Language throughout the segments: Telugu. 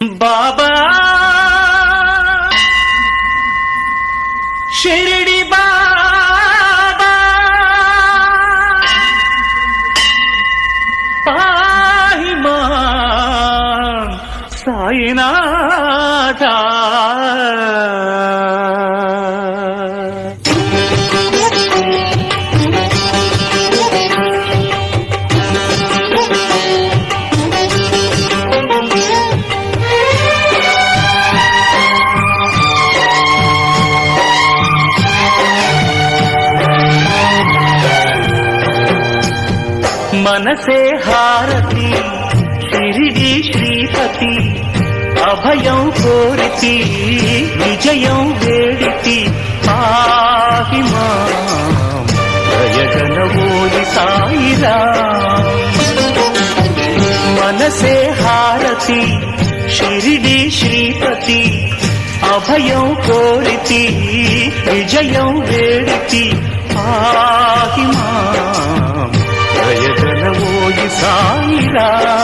బాబా షిరిడి మనసే హారతి శిరిడి శ్రీపతి. అభయం కోరితి విజయం వేడితి. పాహి మాం సాయిరా. మనసే హారతి శిరిడి శ్రీపతి. అభయం కోరితి విజయం వేడితి. పాహి మా జయగణవోయి సాయిరా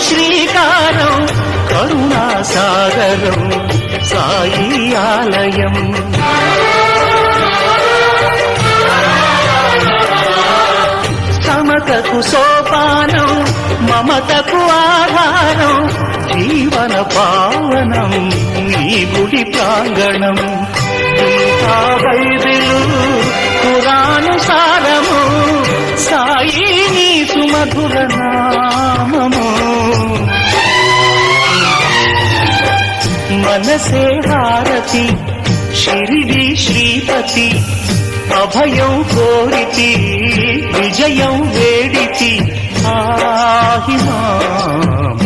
శ్రీకారం కరుణాసాగరం సాయి ఆలయం. సమతకు సోపానం మమతకు ఆధారం జీవన పావనం నీ గుడి ప్రాంగణం. గీతా బైబిలు పురాణు సారము సాయి నీ సుమధుర మనసే హారతి శిరిడి శ్రీపతి అభయం కోరితి విజయం వేడితి. ఆహిమా మాం.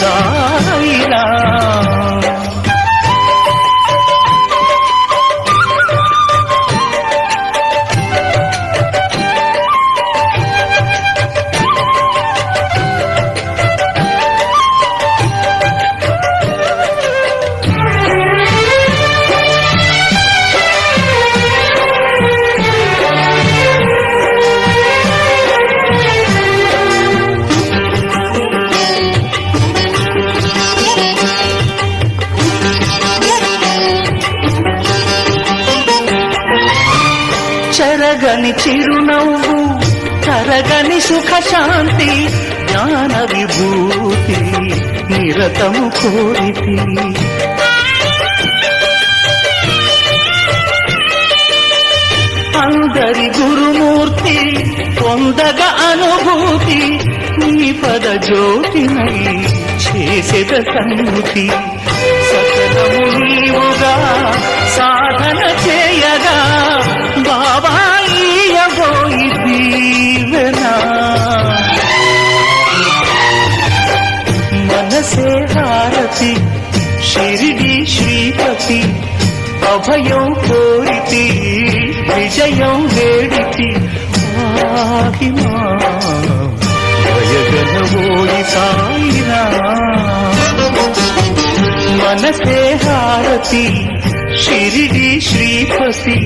సార చెరగని చిరునవ్వు తరగని సుఖ శాంతి జ్ఞాన విభూతి నిరతము కోరితి. అందరి గురుమూర్తి పొందగ అనుభూతి నీ పద జ్యోతినై చేసేద సన్ముతి సకలము నీవుగా హారతి షిరిడి శ్రీపతి అభయం కోరితి విజయం వేడితి ఆహి జయగనవోయి సాయిరా మనసే హారతి షిరిడి శ్రీపతి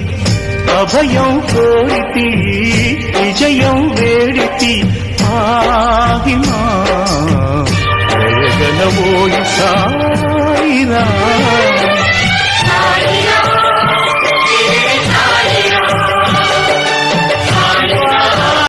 అభయం కోరితి విజయం వేడితి ఆహి జయగనవోయి